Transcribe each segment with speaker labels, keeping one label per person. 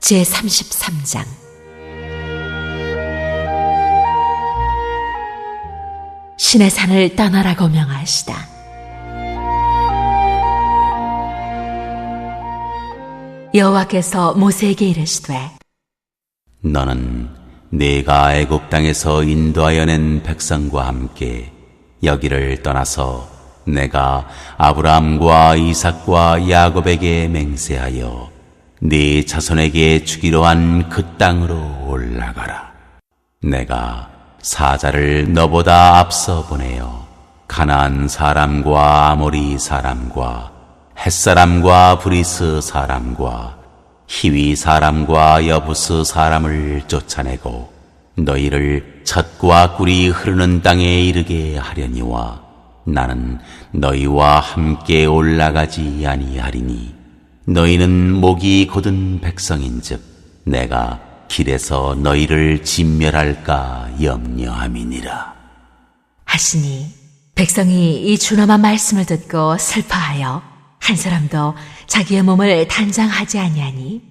Speaker 1: 제 33장 신의 산을 떠나라고 명하시다. 여호와께서 모세에게 이르시되
Speaker 2: 너는 네가 애굽 땅에서 인도하여 낸 백성과 함께 여기를 떠나서 내가 아브라함과 이삭과 야곱에게 맹세하여 네 자손에게 주기로 한 그 땅으로 올라가라. 내가 사자를 너보다 앞서 보내어 가나안 사람과 아모리 사람과 햇사람과 브리스 사람과 히위 사람과 여부스 사람을 쫓아내고 너희를 젖과 꿀이 흐르는 땅에 이르게 하려니와 나는 너희와 함께 올라가지 아니하리니 너희는 목이 곧은 백성인즉 내가 길에서 너희를 진멸할까 염려함이니라
Speaker 1: 하시니 백성이 이 준엄한 말씀을 듣고 슬퍼하여 한 사람도 자기의 몸을 단장하지 아니하니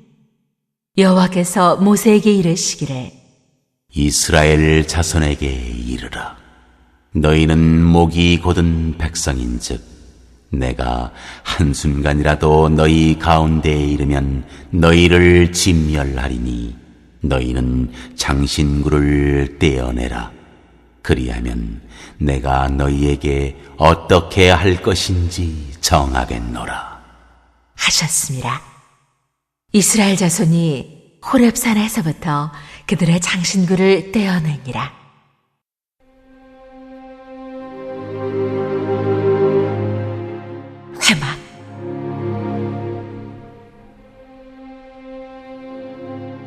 Speaker 1: 여호와께서 모세에게 이르시기를
Speaker 2: 이스라엘 자손에게 이르라. 너희는 목이 곧은 백성인즉 내가 한순간이라도 너희 가운데에 이르면 너희를 진멸하리니 너희는 장신구를 떼어내라. 그리하면 내가 너희에게 어떻게 할 것인지 정하겠노라.
Speaker 1: 하셨습니다. 이스라엘 자손이 호렙산에서부터 그들의 장신구를 떼어내니라.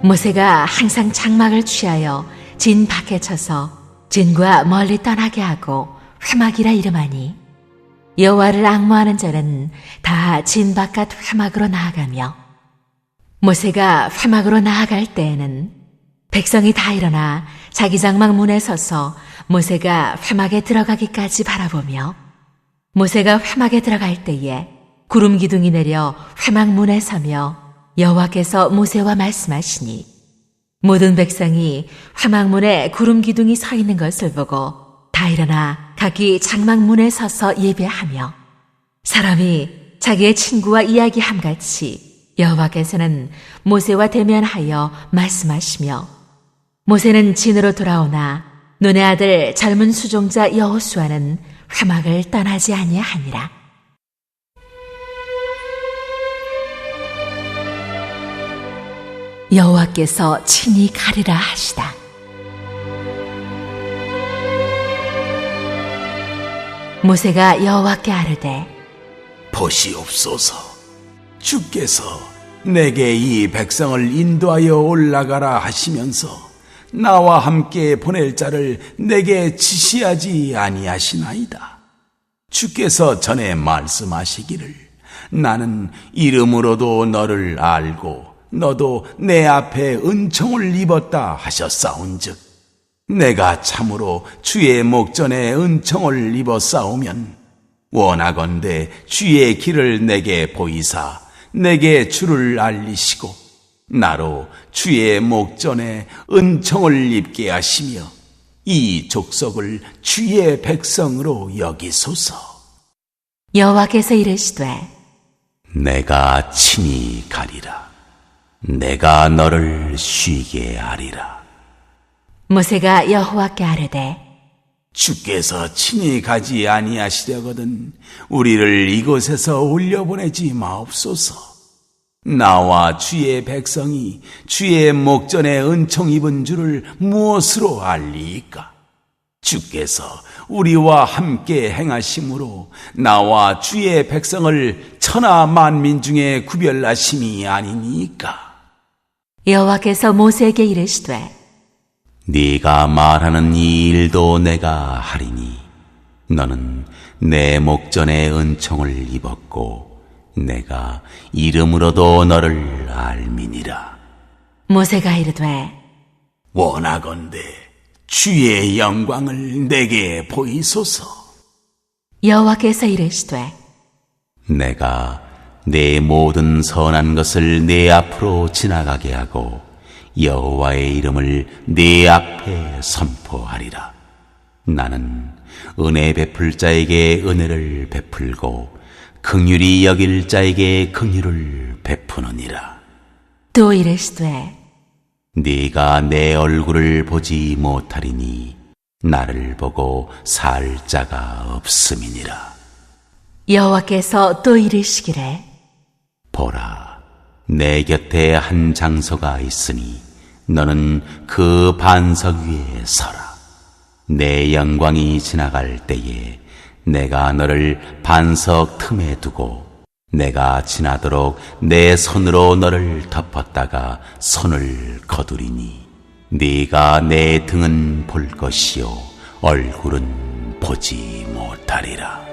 Speaker 1: 모세가 항상 장막을 취하여 진 밖에 쳐서 진과 멀리 떠나게 하고 회막이라 이름하니 여호와를 악모하는 자는 다 진 바깥 회막으로 나아가며 모세가 회막으로 나아갈 때에는 백성이 다 일어나 자기 장막 문에 서서 모세가 회막에 들어가기까지 바라보며 모세가 회막에 들어갈 때에 구름 기둥이 내려 회막 문에 서며 여호와께서 모세와 말씀하시니 모든 백성이 회막 문에 구름 기둥이 서 있는 것을 보고 다 일어나 각기 장막 문에 서서 예배하며 사람이 자기의 친구와 이야기함 같이 여호와께서는 모세와 대면하여 말씀하시며 모세는 진으로 돌아오나 눈의 아들 젊은 수종자 여호수아는 회막을 떠나지 아니하니라. 여호와께서 친히 가리라 하시다. 모세가 여호와께 아르되
Speaker 3: 보시옵소서. 주께서 내게 이 백성을 인도하여 올라가라 하시면서 나와 함께 보낼 자를 내게 지시하지 아니하시나이다. 주께서 전에 말씀하시기를 나는 이름으로도 너를 알고 너도 내 앞에 은총을 입었다 하셨사온즉 내가 참으로 주의 목전에 은총을 싸우면 원하건대 주의 길을 내게 보이사 내게 주를 알리시고 나로 주의 목전에 은총을 입게 하시며 이 족속을 주의 백성으로 여기소서.
Speaker 1: 여호와께서 이르시되
Speaker 2: 내가 친히 가리라. 내가 너를 쉬게 하리라.
Speaker 1: 모세가 여호와께 아르되
Speaker 3: 주께서 친히 가지 아니하시려거든 우리를 이곳에서 올려보내지 마옵소서. 나와 주의 백성이 주의 목전에 은총 입은 줄을 무엇으로 알리이까? 주께서 우리와 함께 행하심으로 나와 주의 백성을 천하 만민 중에 구별하심이 아니니까.
Speaker 1: 여호와께서 모세에게 이르시되
Speaker 2: 네가 말하는 이 일도 내가 하리니 너는 내 목전에 은총을 입었고 내가 이름으로도 너를 알미니라.
Speaker 1: 모세가 이르되
Speaker 3: 원하건대 주의 영광을 내게 보이소서.
Speaker 1: 여호와께서 이르시되
Speaker 2: 내가 내 모든 선한 것을 내 앞으로 지나가게 하고 여호와의 이름을 내 앞에 선포하리라. 나는 은혜 베풀 자에게 은혜를 베풀고 긍휼히 여길 자에게 긍휼을 베푸느니라.
Speaker 1: 또 이르시되
Speaker 2: 네가 내 얼굴을 보지 못하리니 나를 보고 살 자가 없음이니라.
Speaker 1: 여호와께서 또 이르시기를
Speaker 2: 내 곁에 한 장소가 있으니 너는 그 반석 위에 서라. 내 영광이 지나갈 때에 내가 너를 반석 틈에 두고 내가 지나도록 내 손으로 너를 덮었다가 손을 거두리니 네가 내 등은 볼 것이요 얼굴은 보지 못하리라.